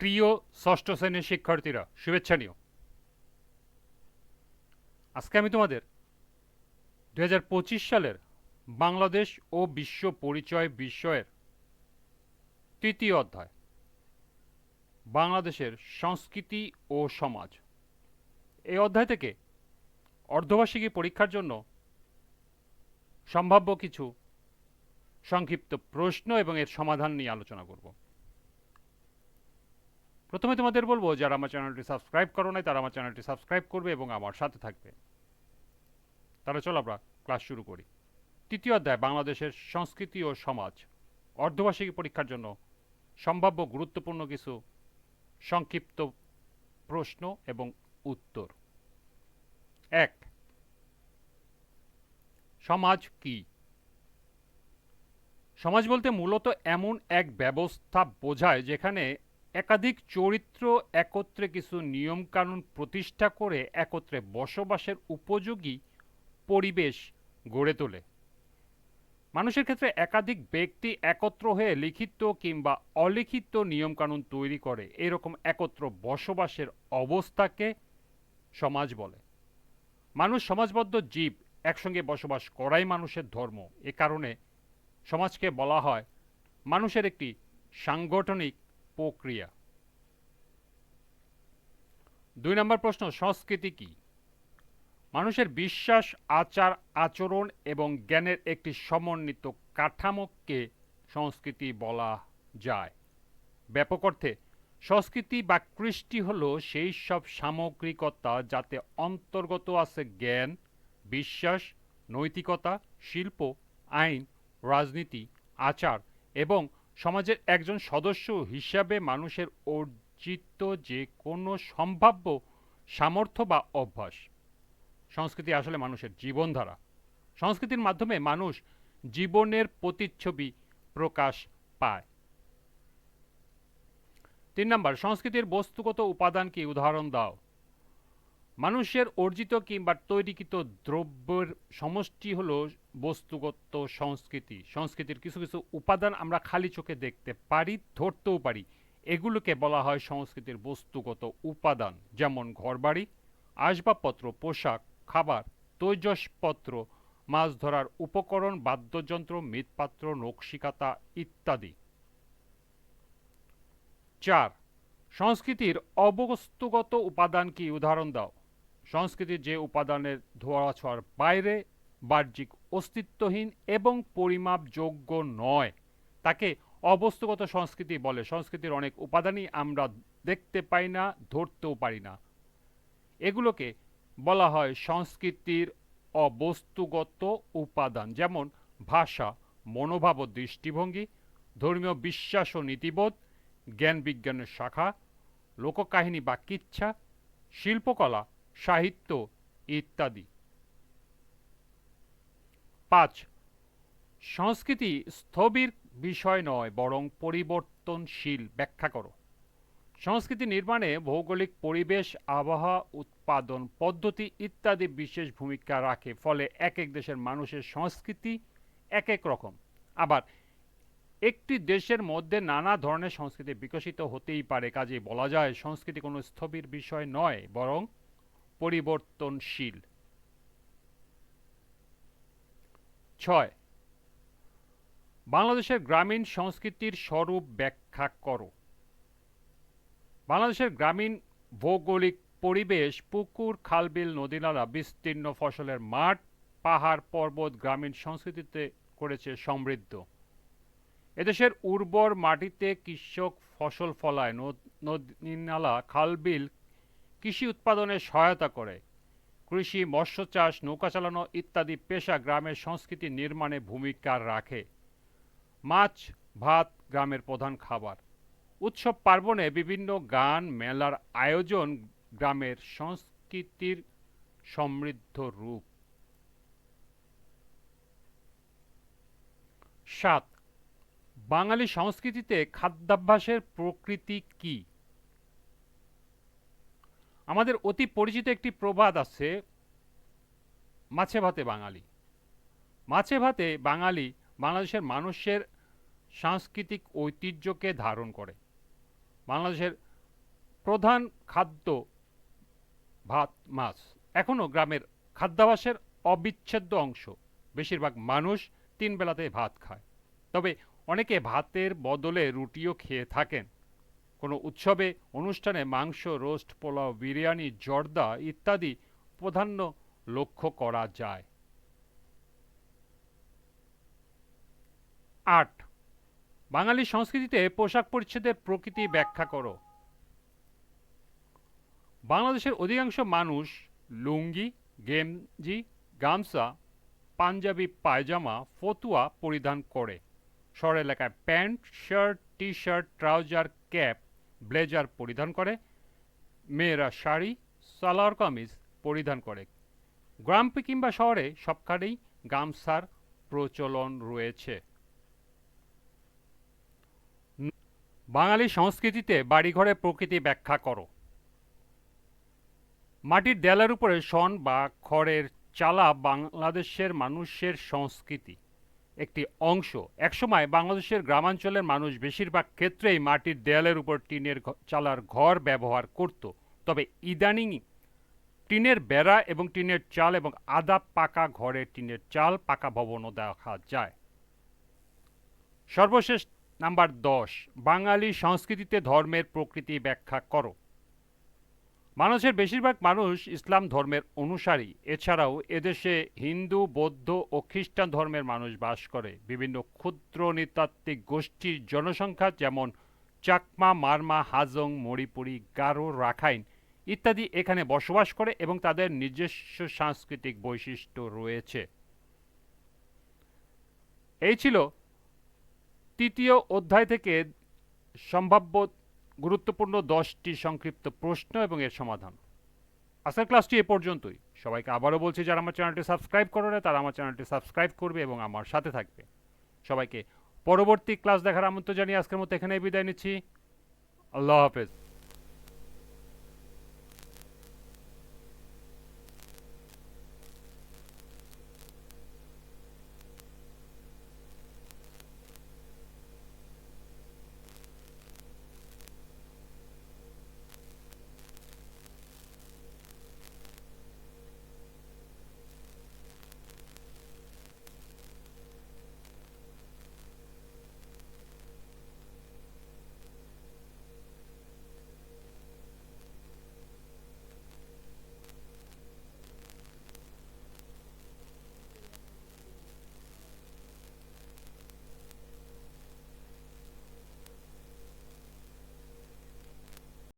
প্রিয় ষষ্ঠ শ্রেণির শিক্ষার্থীরা, শুভেচ্ছা নিও। আজকে আমি তোমাদের দু হাজার পঁচিশ সালের বাংলাদেশ ও বিশ্ব পরিচয় বিষয়ের তৃতীয় অধ্যায়, বাংলাদেশের সংস্কৃতি ও সমাজ। এই অধ্যায় থেকে অর্ধবার্ষিকী পরীক্ষার জন্য সম্ভাব্য কিছু সংক্ষিপ্ত প্রশ্ন এবং এর সমাধান নিয়ে আলোচনা করব। প্রথমে তোমাদের বলব, যারা আমার চ্যানেলটি সাবস্ক্রাইব করো নাই, তারা আমার চ্যানেলটি সাবস্ক্রাইব করবে এবং আমার সাথে থাকবে। তাহলে চলো আমরা ক্লাস শুরু করি। তৃতীয় অধ্যায়, বাংলাদেশের সংস্কৃতি ও সমাজ। অর্ধবার্ষিকী পরীক্ষার জন্য সম্ভাব্য গুরুত্বপূর্ণ কিছু সংক্ষিপ্ত প্রশ্ন এবং উত্তর। এক, সমাজ কি? সমাজ বলতে মূলত এমন এক ব্যবস্থা বোঝায় যেখানে একাধিক চরিত্র একত্রে কিছু নিয়মকানুন প্রতিষ্ঠা করে একত্রে বসবাসের উপযোগী পরিবেশ গড়ে তোলে। মানুষের ক্ষেত্রে একাধিক ব্যক্তি একত্র হয়ে লিখিত কিংবা অলিখিত নিয়মকানুন তৈরি করে, এরকম একত্র বসবাসের অবস্থাকে সমাজ বলে। মানুষ সমাজবদ্ধ জীব, একসঙ্গে বসবাস করাই মানুষের ধর্ম। এ কারণে সমাজকে বলা হয় মানুষের একটি সাংগঠনিক প্রক্রিয়া। দুই নম্বর প্রশ্ন, সংস্কৃতি কি? মানুষের বিশ্বাস, আচার, আচরণ এবং জ্ঞানের একটি সমন্বিত কাঠামোকে সংস্কৃতি বলা যায়। ব্যাপক অর্থে, সংস্কৃতি বা কৃষ্টি হল সেই সব সামগ্রিকতা যাতে অন্তর্গত আছে জ্ঞান, বিশ্বাস, নৈতিকতা, শিল্প, আইন, রাজনীতি, আচার এবং সমাজের একজন সদস্য হিসাবে মানুষের অর্জিত যে কোনো সম্ভাব্য সামর্থ্য বা অভ্যাস, সংস্কৃতি আসলে মানুষের জীবনধারা। সংস্কৃতির মাধ্যমে মানুষ জীবনের প্রতিচ্ছবি প্রকাশ পায়। তিন নম্বর, সংস্কৃতির বস্তুগত উপাদান কি উদাহরণ দাও। মানুষের অর্জিত কিংবা তৈরিকৃত দ্রব্যের সমষ্টি হল বস্তুগত সংস্কৃতি। সংস্কৃতির কিছু কিছু উপাদান আমরা খালি চোখে দেখতে পারি, ধরতেও পারি। এগুলোকে বলা হয় সংস্কৃতির বস্তুগত উপাদান, যেমন ঘরবাড়ি, আসবাবপত্র, পোশাক, খাবার, তৈজসপত্র, মাছ ধরার উপকরণ, বাদ্যযন্ত্র, মৃৎপাত্র, নকশিকাতা ইত্যাদি। চার, সংস্কৃতির অবস্তুগত উপাদান কি? উদাহরণ দাও। সংস্কৃতির যে উপাদানের ধোয়াছোঁয়ার বাইরে বাহ্যিক অস্তিত্বহীন এবং পরিমাপযোগ্য নয়, তাকে অবস্তুগত সংস্কৃতি বলে। সংস্কৃতির অনেক উপাদানই আমরা দেখতে পাই না, ধরতেও পারি না। এগুলোকে বলা হয় সংস্কৃতির অবস্তুগত উপাদান, যেমন ভাষা, মনোভাব ও দৃষ্টিভঙ্গি, ধর্মীয় বিশ্বাস ও নীতিবোধ, জ্ঞান বিজ্ঞানের শাখা, লোককাহিনী বা কিচ্ছা, শিল্পকলা সাহিত্য ইত্যাদি। পাঁচ, সংস্কৃতি স্থবির বিষয় নয়, বরং পরিবর্তনশীল। ব্যাখ্যা করো। সংস্কৃতি নির্মাণে ভৌগোলিক পরিবেশ, আবহাওয়া, উৎপাদন, পদ্ধতি ইত্যাদি বিশেষ ভূমিকা রাখে, ফলে এক এক দেশের মানুষের সংস্কৃতি এক এক রকম। আবার, একটি দেশের মধ্যে নানা ধরনের সংস্কৃতি বিকশিত হতেই পারে কাজে বলা যায় সংস্কৃতি কোনো স্থবির বিষয় নয়, বরং পরিবর্তনশীল। ছয়, বাংলাদেশের গ্রামীণ সংস্কৃতির স্বরূপ ব্যাখ্যা করো। বাংলাদেশের গ্রামীণ ভৌগোলিক পরিবেশ পুকুর, খালবিল নদীনালা বিস্তীর্ণ ফসলের মাঠ, পাহাড়, পর্বত গ্রামীণ সংস্কৃতিতে করেছে সমৃদ্ধ। এদেশের উর্বর মাটিতে কৃষক ফসল ফলায় নদীনালা খালবিল কৃষি উৎপাদনে সহায়তা করে। কৃষি, মৎস্য চাষ, নৌকা চালানো ইত্যাদি পেশা গ্রামের সংস্কৃতি নির্মাণে ভূমিকা রাখে। মাছ, ভাত গ্রামের প্রধান খাবার। উৎসব পার্বণে বিভিন্ন গান, মেলার আয়োজন গ্রামের সংস্কৃতির সমৃদ্ধ রূপ। সাত, বাঙালি সংস্কৃতিতে খাদ্যাভ্যাসের প্রকৃতি কি? আমাদের অতি পরিচিত একটি প্রবাদ আছে, মাছে ভাতে বাঙালি। মাছে ভাতে বাঙালি বাংলাদেশের মানুষের সাংস্কৃতিক ঐতিহ্যকে ধারণ করে। বাংলাদেশের প্রধান খাদ্য ভাত, মাছ এখনও গ্রামের খাদ্যাভাসের অবিচ্ছেদ্য অংশ। বেশিরভাগ মানুষ তিন বেলাতে ভাত খায়। তবে অনেকে ভাতের বদলে রুটিও খেয়ে থাকেন। কোনো উৎসবে, অনুষ্ঠানে মাংস, রোস্ট, পোলাও, বিরিয়ানি, জর্দা ইত্যাদি প্রাধান্য লক্ষ্য করা যায়। আট। বাঙালি সংস্কৃতিতে পোশাক পরিচ্ছদের প্রকৃতি ব্যাখ্যা করো। বাংলাদেশের অধিকাংশ মানুষ লুঙ্গি, গেঞ্জি, গামছা, পাঞ্জাবি, পায়জামা, ফতুয়া পরিধান করে। শহর এলাকায় pant, shirt T shirt trouser, cap blazer পরিধান করে, মেয়েরা শাড়ি, সালোয়ার কামিজ পরিধান করে। গ্রাম কিংবা শহরে সবখানেই গামছার প্রচলন রয়েছে। বাঙালি সংস্কৃতিতে বাড়িঘরে প্রকৃতি ব্যাখ্যা করো। মাটির দেয়ালের উপরে শন বা খড়ের চালা বাংলাদেশের মানুষের সংস্কৃতি। একটি অংশ। একসময় বাংলাদেশের গ্রামাঞ্চলের মানুষ বেশিরভাগ ক্ষেত্রেই মাটির দেয়ালের উপর টিনের চালার ঘর ব্যবহার করত। তবে ইদানিং টিনের বেড়া এবং টিনের চাল এবং আদা পাকা ঘরে টিনের চাল পাকা ভবনও দেখা যায়। সর্বশেষ নাম্বার দশ, বাঙালি সংস্কৃতিতে ধর্মের প্রকৃতি ব্যাখ্যা করো। মানুষের বেশিরভাগ মানুষ ইসলাম ধর্মের অনুসারী। এছাড়াও এদেশে হিন্দু, বৌদ্ধ ও খ্রিস্টান ধর্মের মানুষ বাস করে। বিভিন্ন ক্ষুদ্র নৃতাত্ত্বিক গোষ্ঠীর জনসংখ্যা যেমন চাকমা, মারমা, হাজং, মণিপুরি, গারো, রাখাইন ইত্যাদি এখানে বসবাস করে এবং তাদের নিজস্ব সাংস্কৃতিক বৈশিষ্ট্য রয়েছে। এই ছিল তৃতীয় অধ্যায় থেকে সম্ভাব্য গুরুত্বপূর্ণ দশটি সংক্ষিপ্ত প্রশ্ন এবং এর সমাধান। আজকের ক্লাসটি এ পর্যন্তই। সবাইকে আবারও বলছি, যারা আমার চ্যানেলটি সাবস্ক্রাইব করে না, তারা আমার চ্যানেলটি সাবস্ক্রাইব করবে এবং আমার সাথে থাকবে। সবাইকে পরবর্তী ক্লাস দেখার আমন্ত্রণ জানিয়ে আজকের মতো এখানেই বিদায় নিচ্ছি। আল্লাহ হাফেজ।